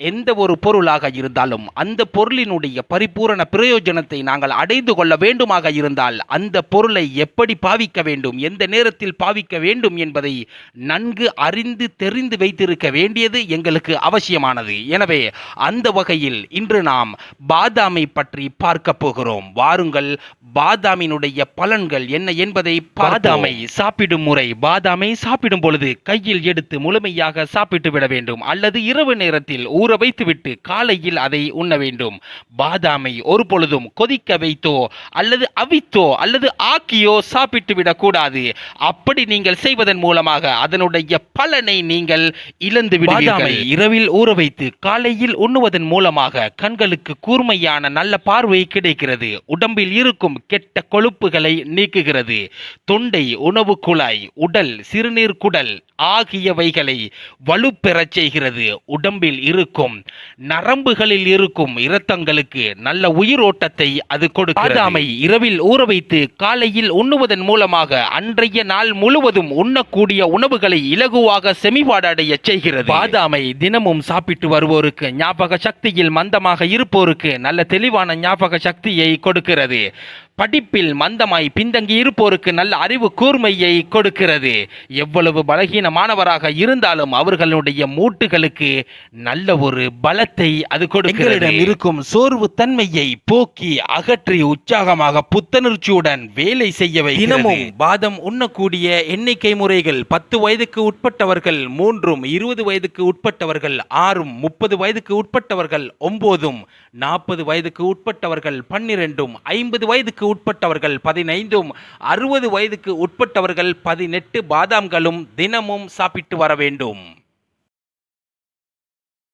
எந்த ஒரு பொருளாக இருந்தாலும் அந்த பொருளினுடைய பரிபூரண பிரயோஜனத்தை நாங்கள் அடைந்து கொள்ள வேண்டுமாக இருந்தால் அந்த பொருளை எப்படி பாவிக்க வேண்டும் எந்த நேரத்தில் பாவிக்க வேண்டும் என்பதை நன்கு அறிந்து தெரிந்து வைத்திருக்க வேண்டியது எங்களுக்கு அவசியமானது. எனவே அந்த வகையில் இன்று நாம் பாதாமை பற்றி பார்க்க போகிறோம். வாருங்கள் பாதாமினுடைய பலன்கள் என்ன என்பதை பாதாமை சாப்பிடும் முறை பாதாமை சாப்பிடும் பொழுது கையில் எடுத்து முழுமையாக சாப்பிட்டு விட வேண்டும். அல்லது இரவு நேரத்தில் ஊற வைத்துவிட்டு காலையில் அதை உண்ண வேண்டும். பாதாமை ஒரு பொழுதும் கொதிக்க வைத்தோ அல்லது அவித்தோ அல்லது ஆக்கியோ சாப்பிட்டு விடக்கூடாது. அப்படி நீங்கள் செய்வதன் மூலமாக அதனுடைய பலனை நீங்கள் இழந்து விடுவீர்கள். இரவில் ஊற வைத்து காலையில் உண்ணுவதன் மூலமாக கண்களுக்கு கூர்மையான நல்ல பார்வை கிடைக்கிறது. உடம்பில் இருக்கும் கெட்ட கொழுப்புகளை நீக்குகிறது. தொண்டை உணவு குழாய் உடல் சிறுநீர் குடல் ஆகியவைகளை வலுப்பெறச் செய்கிறது. உடம்பில் இருக்கும் நரம்புகளில் இருக்கும் இரத்தங்களுக்கு நல்ல உயிரோட்டத்தை அது கொடுக்கிறது. பாதாமை இரவில் ஊற வைத்து காலையில் உண்ணுவதன் மூலமாக அன்றைய நாள் முழுவதும் உண்ணக்கூடிய உணவுகளை இலகுவாக செமிபாடடைய செய்கிறது. பாதாமை தினமும் சாப்பிட்டு வருவோருக்கு ஞாபக சக்தியில் மந்தமாக இருப்போருக்கு நல்ல தெளிவான ஞாபக சக்தியை கொடுக்கிறது. படிப்பில் மந்தமாய் பின்தங்கி இருப்போருக்கு நல்ல அறிவு கூர்மையை கொடுக்கிறது. எவ்வளவு பலகீனமானவராக இருந்தாலும் அவர்களுடைய மூட்டுகளுக்கு நல்ல ஒரு பலத்தை அது கொடுக்கிறது. இருக்கும் சோர்வு தன்மையை போக்கி அகற்றி உற்சாகமாக புத்துணர்ச்சியுடன் வேலை செய்ய தினமும் பாதம் உண்ணக்கூடிய எண்ணிக்கை முறைகள் பத்து வயதுக்கு உட்பட்டவர்கள் மூன்றும் இருபது வயதுக்கு உட்பட்டவர்கள் ஆறும் முப்பது வயதுக்கு உட்பட்டவர்கள் ஒன்பதும் நாற்பது வயதுக்கு உட்பட்டவர்கள் பன்னிரெண்டும் ஐம்பது வயதுக்கு உட்பட்டவர்கள் பதினைந்தும் அறுபது வயதுக்கு உட்பட்டவர்கள் பதினெட்டு பாதாம்களும் தினமும் சாப்பிட்டு வர வேண்டும்.